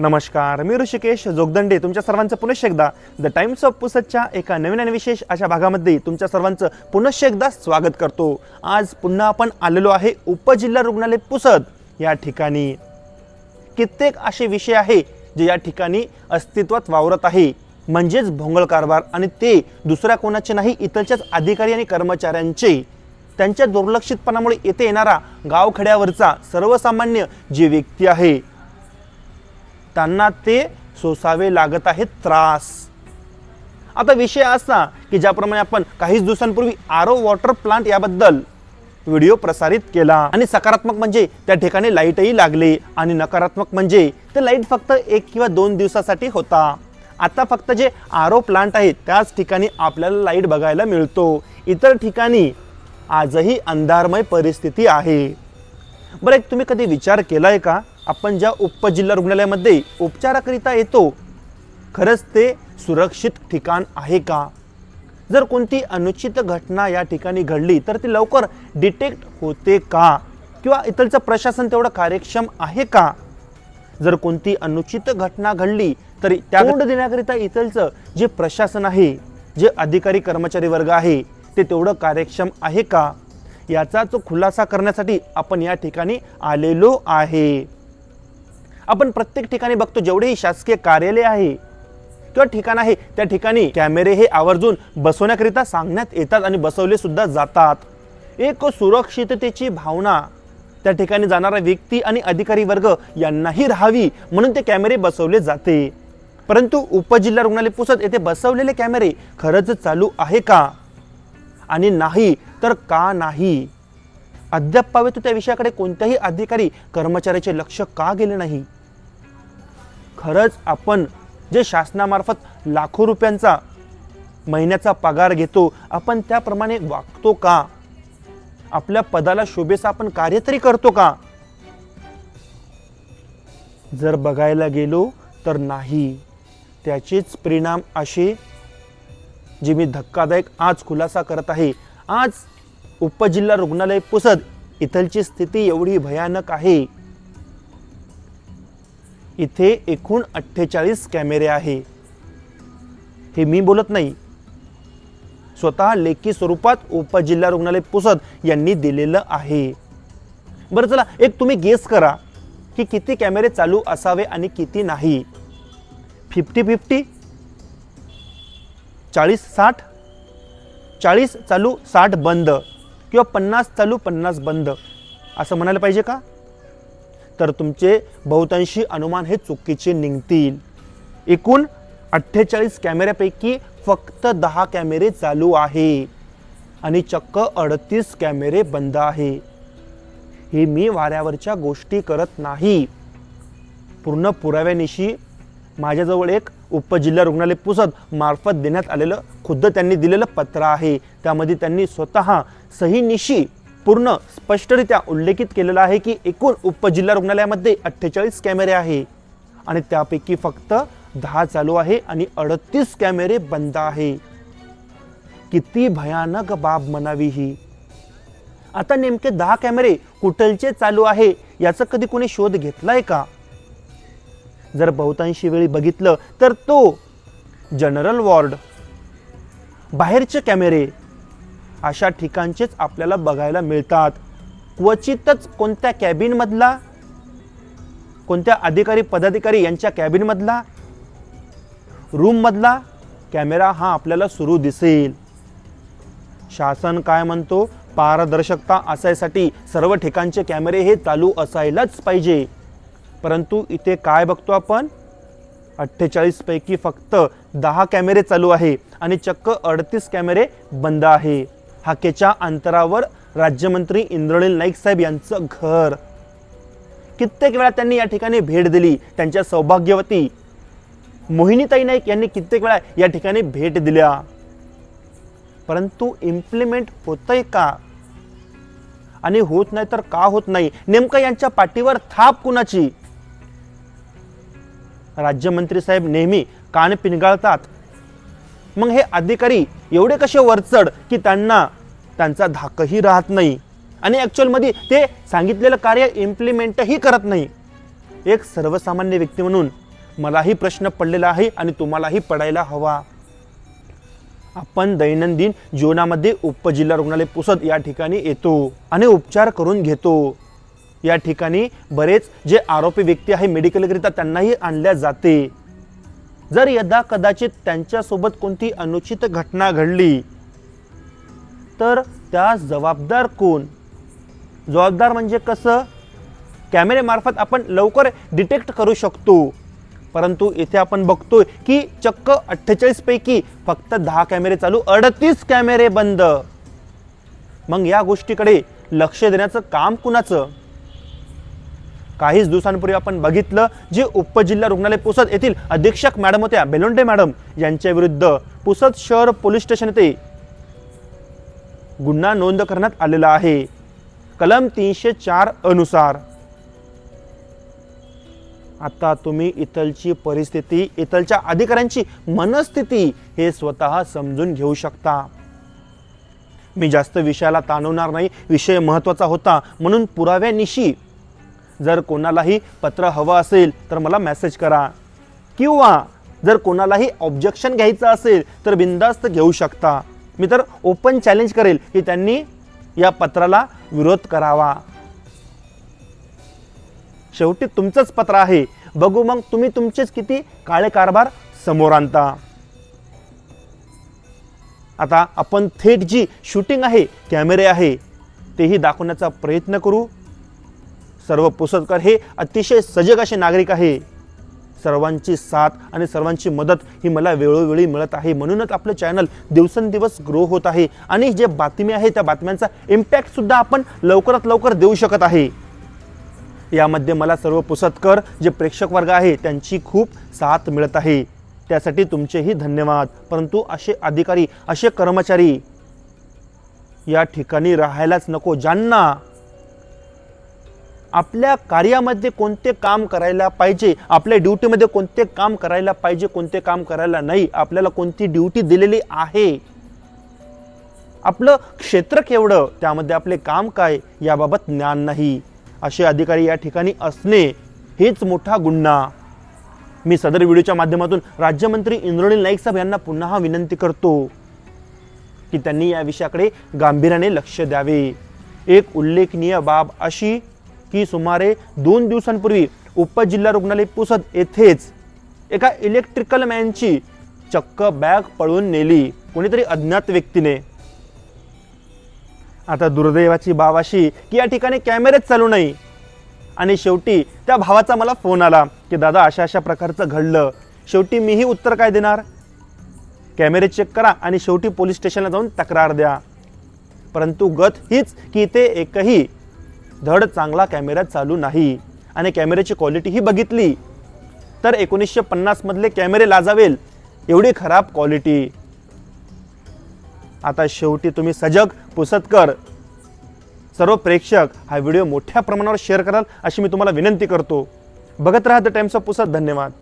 नमस्कार मी ऋषिकेश जोगदंडे. तुमच्या सर्वांचं पुनश्च एकदा द टाइम्स ऑफ पुसदच्या एका नवीन आणि विशेष अशा भागामध्ये तुमच्या सर्वांचं पुनश्च एकदा स्वागत करतो. आज पुन्हा आपण आलेलो आहे उपजिल्हा रुग्णालय पुसद. या ठिकाणी कित्येक असे विषय आहे जे या ठिकाणी अस्तित्वात वावरत आहे. म्हणजेच भोंगळ कारभार आणि ते दुसऱ्या कोणाचे नाही इतरच्याच अधिकारी आणि कर्मचाऱ्यांचे. त्यांच्या दुर्लक्षितपणामुळे येथे येणारा गावखेड्यावरचा सर्वसामान्य जे व्यक्ती आहे त्यांना ते सोसावे लागत आहेत त्रास. आता विषय असा की ज्याप्रमाणे आपण काहीच दिवसांपूर्वी आरो वॉटर प्लांट याबद्दल व्हिडिओ प्रसारित केला आणि सकारात्मक म्हणजे त्या ठिकाणी लाईटही लागली आणि नकारात्मक म्हणजे ते लाइट फक्त एक किंवा दोन दिवसासाठी होता. आता फक्त जे आरो प्लांट आहे त्याच ठिकाणी आपल्याला लाइट बघायला मिळतो. इतर ठिकाणी आजही अंधारमय परिस्थिती आहे. बरं एक तुम्ही कधी विचार केला आहे का? आपण ज्या उपजिल्हा रुग्णालयामध्ये उपचाराकरिता येतो खरंच ते सुरक्षित ठिकाण आहे का? जर कोणती अनुचित घटना या ठिकाणी घडली तर ती लवकर डिटेक्ट होते का? किंवा इथलचं प्रशासन तेवढं कार्यक्षम आहे का? जर कोणती अनुचित घटना घडली तर त्या तोंड देण्याकरिता इथलचं जे प्रशासन आहे जे अधिकारी कर्मचारी वर्ग आहे ते तेवढं कार्यक्षम आहे का? याचाच खुलासा करण्यासाठी आपण या ठिकाणी आलेलो आहे. आपण प्रत्येक ठिकाणी बघतो जेवढेही शासकीय कार्यालय आहे किंवा ठिकाण आहे त्या ठिकाणी कॅमेरे हे आवर्जून बसवण्याकरिता सांगण्यात येतात आणि बसवले सुद्धा जातात. एक सुरक्षिततेची भावना त्या ठिकाणी जाणारा व्यक्ती आणि अधिकारी वर्ग यांनाही राहावी म्हणून ते कॅमेरे बसवले जाते. परंतु उपजिल्हा रुग्णालय पुसत येथे बसवलेले कॅमेरे खरंच चालू आहे का? आणि नाही तर का नाही? अद्याप पावे त्या विषयाकडे कोणत्याही अधिकारी कर्मचाऱ्याचे लक्ष का गेले नाही? खरंच आपण जे शासनामार्फत लाखो रुपयांचा महिन्याचा पगार घेतो आपण त्याप्रमाणे वागतो का? आपल्या पदाला शोभेचा आपण कार्य तरी करतो का? जर बघायला गेलो तर नाही. त्याचेच परिणाम असे जे मी धक्कादायक आज खुलासा करत आहे. आज उपजिल्हा रुग्णालय पुसद इथलची स्थिती एवढी भयानक आहे. इथे एकूण अठ्ठेचाळीस कॅमेरे आहे. हे मी बोलत नाही. स्वतः लेखी स्वरूपात उपजिल्हा रुग्णालय पुसद यांनी दिलेलं आहे. बरं चला एक तुम्ही गेस करा की किती कॅमेरे चालू असावे आणि किती नाही. फिफ्टी फिफ्टी चाळीस साठ चाळीस चालू साठ बंद किंवा पन्नास चालू पन्नास बंद असं म्हणायला पाहिजे का? तर तुमचे बहुतांशी अनुमान हे चुकीचे निघतील. एकूण अठ्ठेचाळीस कॅमेऱ्यापैकी फक्त दहा कॅमेरे चालू आहे आणि चक्क अडतीस कॅमेरे बंद आहे. हे मी वाऱ्यावरच्या गोष्टी करत नाही. पूर्ण पुराव्यानिशी माझ्याजवळ एक उपजिल्हा रुग्णालय पुसद मार्फत देण्यात आलेलं खुद्द त्यांनी दिलेलं पत्र आहे. त्यामध्ये त्यांनी स्वतः सहीनिशी पूर्ण स्पष्टरित्या उल्लेखित केलेलं आहे की एकूण उपजिल्हा रुग्णालयामध्ये अठ्ठेचाळीस कॅमेरे आहे. आणि त्यापैकी फक्त दहा चालू आहे आणि अडतीस कॅमेरे बंद आहे. किती भयानक बाब म्हणावी ही. आता नेमके दहा कॅमेरे कुठलचे चालू आहे याचा कधी कोणी शोध घेतलाय का? जर बहुतांशी वेळी बघितलं तर तो जनरल वॉर्ड. बाहेरचे कॅमेरे अशा ठिकाणचेच आपल्याला बघायला मिळतात. क्वचितच कोणत्या कॅबिनमधला कोणत्या अधिकारी पदाधिकारी यांच्या कॅबिनमधला रूममधला कॅमेरा हा आपल्याला सुरू दिसेल. शासन काय म्हणतो? पारदर्शकता असायसाठी सर्व ठिकाणचे कॅमेरे हे चालू असायलाच पाहिजे. परंतु इथे काय बघतो आपण? अठ्ठेचाळीसपैकी फक्त दहा कॅमेरे चालू आहे आणि चक्क अडतीस कॅमेरे बंद आहे. हाकेच्या अंतरावर राज्यमंत्री इंद्रनील नाईक साहेब यांचं घर. कित्येक वेळा त्यांनी या ठिकाणी भेट दिली त्यांच्या सौभाग्यवती. मोहिनीताई नाईक यांनी कित्येक वेळा या ठिकाणी भेट दिल्या. परंतु इम्प्लिमेंट होतंय का? आणि होत नाही तर का होत नाही? नेमकं यांच्या पाठीवर थाप कुणाची? राज्यमंत्री साहेब नेहमी कान पिनगाळतात मग हे अधिकारी एवढे कसे वरचढ की त्यांना त्यांचा धाकही राहत नाही. आणि ॲक्च्युअलमध्ये ते सांगितलेलं कार्य इम्प्लिमेंटही करत नाही. एक सर्वसामान्य व्यक्ती म्हणून मलाही प्रश्न पडलेला आहे आणि तुम्हालाही पडायला हवा. आपण दैनंदिन जीवनामध्ये उपजिल्हा रुग्णालय पुसद या ठिकाणी येतो आणि उपचार करून घेतो. या ठिकाणी बरेच जे आरोपी व्यक्ती आहे मेडिकलकरिता त्यांनाही आणल्या जाते. जर यदा कदाचित त्यांच्यासोबत कोणती अनुचित घटना घडली तर त्या जबाबदार कोण? जबाबदार म्हणजे कसं? कॅमेरेमार्फत आपण लवकर डिटेक्ट करू शकतो. परंतु इथे आपण बघतोय की चक्क अठ्ठेचाळीसपैकी फक्त दहा कॅमेरे चालू अडतीस कॅमेरे बंद. मग या गोष्टीकडे लक्ष देण्याचं काम कुणाचं? काहीच दिवसांपूर्वी आपण बघितलं जे उपजिल्हा रुग्णालय पुसद येथील अधीक्षक मॅडम होत्या बेलोंडे मॅडम यांच्या विरुद्ध पुसद शहर पोलीस स्टेशन येथे गुन्हा नोंद करण्यात आलेला आहे. कलम तीनशे चार अनुसार. आता तुम्ही इथलची परिस्थिती इथलच्या अधिकाऱ्यांची मनस्थिती हे स्वतः समजून घेऊ शकता. मी जास्त विषयाला ताणवणार नाही विषय महत्त्वाचा होता म्हणून पुराव्यानिशी जर कोणालाही पत्र हवं असेल तर मला मेसेज करा. किंवा जर कोणालाही ऑब्जेक्शन घ्यायचं असेल तर बिंदास्त घेऊ शकता. मी तर ओपन चॅलेंज करेल की त्यांनी या पत्राला विरोध करावा. शेवटी तुमचंच पत्र आहे. बघू मग तुम्ही तुमचेच किती काळे कारभार समोर आणता. आता आपण थेट जी शूटिंग आहे कॅमेरे आहे तेही दाखवण्याचा प्रयत्न करू. सर्व पुसदकर हे अतिशय सजग असे नागरिक आहे. सर्वांची साथ आणि सर्वांची मदत ही मला वेळोवेळी मिळत आहे. म्हणूनच आपलं चॅनल दिवसेंदिवस ग्रो होत आहे आणि जे बातमी आहे त्या बातम्यांचा इम्पॅक्टसुद्धा आपण लवकरात लवकर देऊ शकत आहे. यामध्ये मला सर्व पुसदकर जे प्रेक्षक वर्ग आहे त्यांची खूप साथ मिळत आहे. त्यासाठी तुमचेही धन्यवाद. परंतु असे अधिकारी असे कर्मचारी या ठिकाणी राहायलाच नको. ज्यांना आपल्या कार्यामध्ये कोणते काम करायला पाहिजे आपल्या ड्युटीमध्ये कोणते काम करायला पाहिजे कोणते काम करायला नाही आपल्याला कोणती ड्युटी दिलेली आहे? आपलं क्षेत्र केवढं त्यामध्ये आपले काम काय याबाबत ज्ञान नाही. असे अधिकारी या ठिकाणी असणे हेच मोठा गुन्हा. मी सदर व्हिडिओच्या माध्यमातून राज्यमंत्री इंद्रोनील नाईक साहेब यांना पुन्हा विनंती करतो की त्यांनी या विषयाकडे गांभीर्याने लक्ष द्यावे. एक उल्लेखनीय बाब अशी की सुमारे दोन दिवसांपूर्वी उपजिल्हा रुग्णालय पुसद येथेच एका इलेक्ट्रिकल मॅनची चक्क बॅग पळून नेली कोणीतरी अज्ञात व्यक्तीने. आता दुर्दैवाची बाब अशी की या ठिकाणी कॅमेरेच चालू नाही. आणि शेवटी त्या भावाचा मला फोन आला की दादा अशा अशा प्रकारचं घडलं. शेवटी मीही उत्तर काय देणार? कॅमेरे चेक करा आणि शेवटी पोलीस स्टेशनला जाऊन तक्रार द्या. परंतु गत हीच की इथे एकही धड चांगला कॅमेरा चालू नाही आणि कॅमेऱ्याची क्वालिटी ही बघितली तर एकोणीसशे पन्नासमधले कॅमेरे लाजावेल एवढी खराब क्वालिटी आता शेवटी तुम्ही सजग पुसतकर सर्व प्रेक्षक हा व्हिडिओ मोठ्या प्रमाणावर शेअर कराल अशी मी तुम्हाला विनंती करतो. बघत राहा द टाइम्स ऑफ पुसत धन्यवाद.